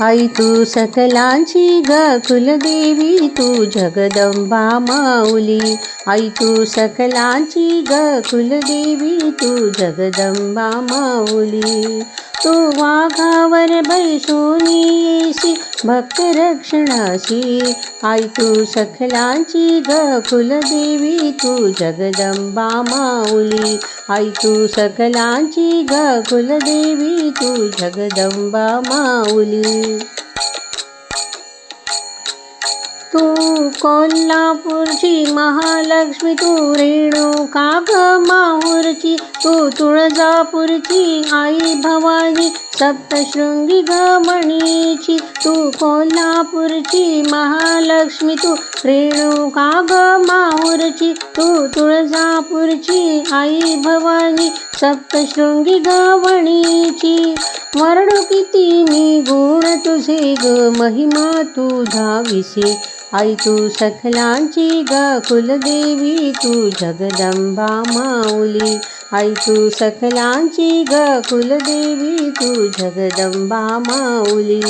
आई तू सकलांची ग कुलदेवी तू जगदंबा माऊली. आई तू सकलांची ग कुलदेवी तू जगदंबा माऊली. तू वाघावर बैसून येशी भक्त रक्षणाशी आई तू सकलांची ग कुलदेवी तू जगदंबा माऊली. आई तू सकलांची ग कुलदेवी तू जगदंबा माऊली. तू कोल्हापूरची महालक्ष्मी तू रेणुका ग माहूरची तू तुळजापूरची आई भवानी सप्तशृंगी गमणीची. तू कोल्हापूरची महालक्ष्मी तू रेणुका ग माऊरची. तू तुळजापूरची आई भवानी सप्तशृंगी गवणीची. मणीची वर्णू किती मी गुण तुझे ग महिमा तुझा विसे आई तू सकलांची ग कुलदेवी तू जगदंबा माऊली. आई तू सकलांची ग कुलदेवी तू जगदंबा माऊली.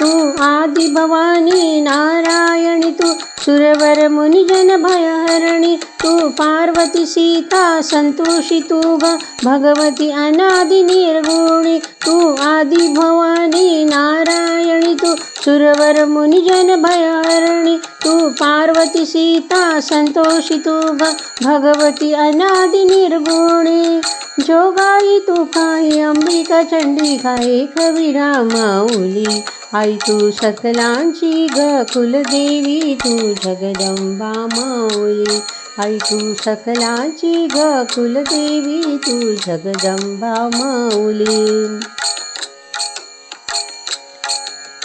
तू आदि भवानी नारायणी तू सुरवर मुनिजन भयहरणी तू पार्वती सीता संतोषी तू भगवती अनादि निर्गुणी तू आदि भवानी नारायणी तू सुरवर मुनिजन भयहरणी तू पार्वती सीता संतोषी तू भगवती अनादि निर्गुणी। जोगाई तू काय अंबिका चंडी एक विरा माऊली आई तू सकलांची ग कुलदेवी तू जगदंबा माऊली. आई तू सकलांची ग कुलदेवी तू जगदंबा माऊली.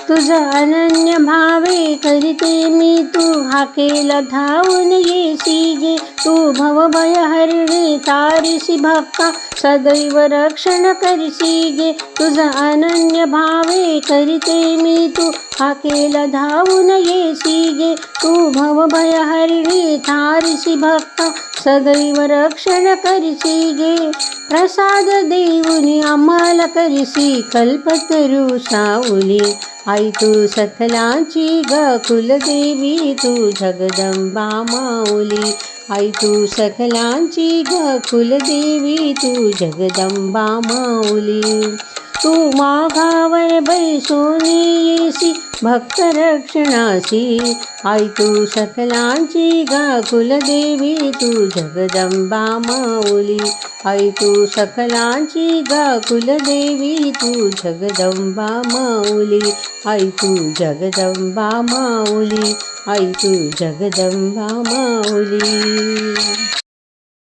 तुझा अनन्य भावे करीते मी तू हाकेला धावून येसी गे तू भवभय हरणे तारिसी भक्ता सदैव रक्षण करसी गे. तुझा अनन्य भावे करीते मी तू. हाकेला धावून येसी गे. तू भवभय हरिणी तारिसी भक्त. सदैव रक्षण करसी गे. प्रसाद देऊनी आम्हाला करसी कल्पतरू साऊली आई तू सकलांची ग. कुलदेवी तू जगदंबा माऊली. आई तू सकलांची ग कुलदेवी तू जगदंबा माऊली. तू माघावर बैसून येसी भक्त रक्षणासी. आई तू सकलांची गा कुलदेवी तू जगदंबा माऊली. आई तू सकलांची गा कुलदेवी तू जगदंबा माऊली. आई तू जगदंबा माऊली. आई तू जगदंबा माऊली.